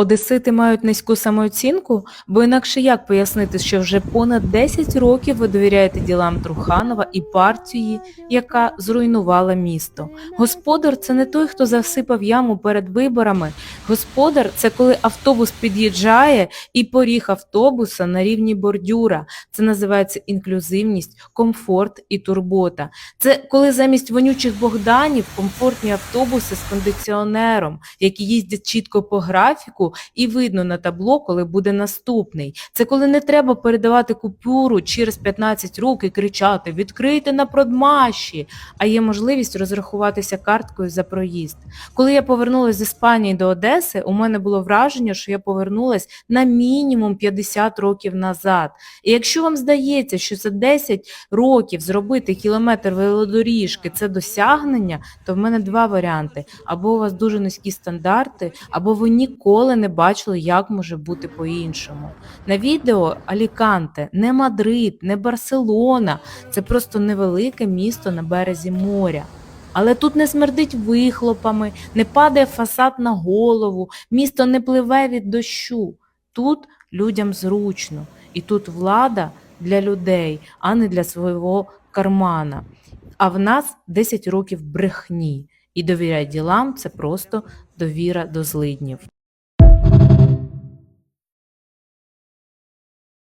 Одесити мають низьку самооцінку, бо інакше як пояснити, що вже понад 10 років ви довіряєте ділам Труханова і партії, яка зруйнувала місто. Господар це не той, хто засипав яму перед виборами. Господар це коли автобус під'їжджає і поріг автобуса на рівні бордюра. Це називається інклюзивність, комфорт і турбота. Це коли замість вонючих Богданів комфортні автобуси з кондиціонером, які їздять чітко по графіку і видно на табло, коли буде наступний. Це коли не треба передавати купюру через 15 рук і кричати «Відкрийте на продмаші!», а є можливість розрахуватися карткою за проїзд. Коли я повернулася з Іспанії до Одеси, у мене було враження, що я повернулась на мінімум 50 років назад. І якщо вам здається, що за 10 років зробити кілометр велодоріжки це досягнення, то в мене два варіанти: або у вас дуже низькі стандарти, або ви ніколи не бачили, як може бути по-іншому. На відео Аліканте не Мадрид, не Барселона, це просто невелике місто на березі моря. Але тут не смердить вихлопами, не падає фасад на голову, місто не пливе від дощу. Тут людям зручно, і тут влада для людей, а не для свого кармана. А в нас 10 років брехні. І довіряй ділам це просто довіра до злиднів.